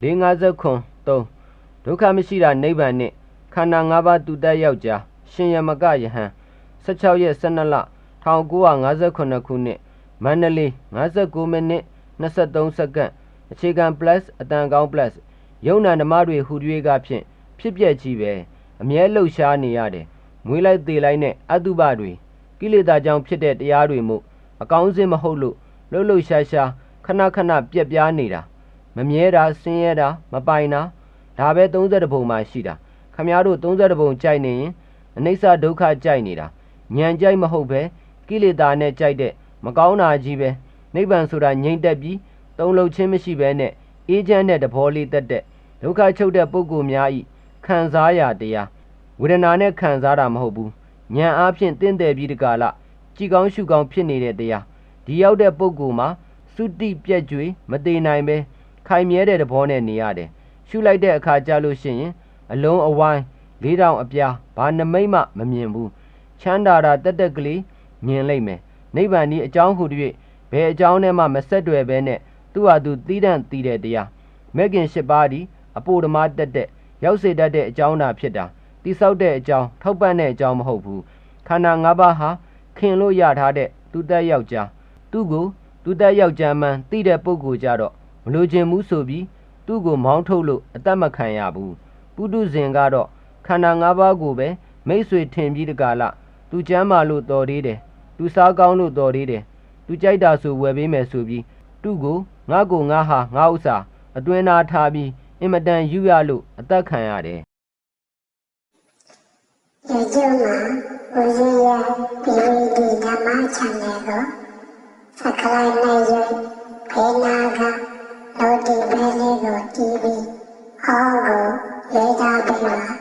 459 3ဒုက္ခမရှိတာနိဗ္ဗာန်နှင့် ခန္ဓာ၅ပါးတူတက်ယောက်ျားရှင်ယမကယဟန်16ရက်12လ1958ခုနှစ်မန္တလေး59မိနစ်23စက္ကန့်အခြေခံ plus အတန်ကောင်း plus ယုံနာဓမ္မတွေဟူ၍ကဖြင့်ဖြစ်ပျက်ကြီးပဲအမြဲလှုပ်ရှားနေရတယ်မွေးလိုက်သေးလိုက်နဲ့အတုပတွေကိလေသာကြောင့်ဖြစ်တဲ့တရားတွေမို့အကောင်းစင်မဟုတ်လို့လှုပ်လှုပ်ရှားရှားခဏခဏပြက်ပြားနေတာ မမြဲတာဆင်းရဲတာမပိုင်တာဒါပဲ30ပုံမှရှိတာခမည်းတော်30ပုံကြိုက်နေရင်အနိစ္စဒုက္ခကြိုက်နေတာညံကြိုက်မဟုတ်ပဲကိလေသာနဲ့ကြိုက်တဲ့မကောင်းတာကြီးပဲနိဗ္ဗာန်ဆိုတာငြိမ့်သက်ပြီးသုံးလုံးချင်းမရှိပဲနဲ့အေးချမ်းတဲ့တဘောလေးတက်တဲ့ဒုက္ခချုပ်တဲ့ပုဂ္ဂိုလ်များဤခံစားရတရားဝေဒနာနဲ့ခံစားတာမဟုတ်ဘူးဉာဏ်အားဖြင့်တင့်တယ်ပြီးတကလားကြည်ကောင်းရှုကောင်းဖြစ်နေတဲ့တရားဒီရောက်တဲ့ပုဂ္ဂိုလ်မှာသုတိပြက်ကြွေမတည်နိုင်ပဲ ခိုင်မြဲတဲ့သဘောနဲ့နေရတယ်ရှုလိုက်တဲ့အခါကျလို့ရှိရင်အလုံးအဝိုင်းလေးတောင်အပြားဘာနမိတ်မှမမြင်ဘူးချမ်းသာတာတက်တက်ကလေးမြင်လိုက်မယ်နိဗ္ဗာန်ဒီအကြောင်းဟူ၍ဘယ်အကြောင်းနဲ့မှမဆက်တွယ်ပဲနဲ့သူ့ဟာသူသီးတန့်တည်တဲ့တရားမဲ့ခင်၈ပါးဒီအပိုဓမ္မတက်တဲ့ရောက်စေတတ်တဲ့အကြောင်းသာဖြစ်တာတိဆောက်တဲ့အကြောင်းထောက်ပံ့တဲ့အကြောင်းမဟုတ်ဘူးခန္ဓာ၅ပါးဟာခင်လို့ရထားတဲ့သူတက်ယောက်ျားသူ့ကိုသူတက်ယောက်ျားမှန်သိတဲ့ပုဂ္ဂိုလ်ကြတော့ မလိုချင်ဘူးဆိုပြီးသူ့ကိုမောင်းထုတ်လို့အသက်မခံရဘူးပုထုဇဉ်ကတော့ခန္ဓာ၅ပါးကိုပဲမိတ်ဆွေထင်ပြီးတကလားသူကျမ်းမာလို့တော်သေးတယ်သူစားကောင်းလို့တော်သေးတယ်သူကြိုက်တာဆိုဝယ်ပေးမယ်ဆိုပြီးသူ့ကိုငါ့ကိုငါဟာငါဥစ္စာအတွင်းသားထားပြီးအင်မတန်ယူရလို့အသက်ခံရတယ်ရေကျုံမှာကိုရရပြည်ဒီဓမ္မချန်နယ်ကိုစကလိုက်နေရဖေနာ ဟောကိုရေးထားပြီးမှယနေ့ကစ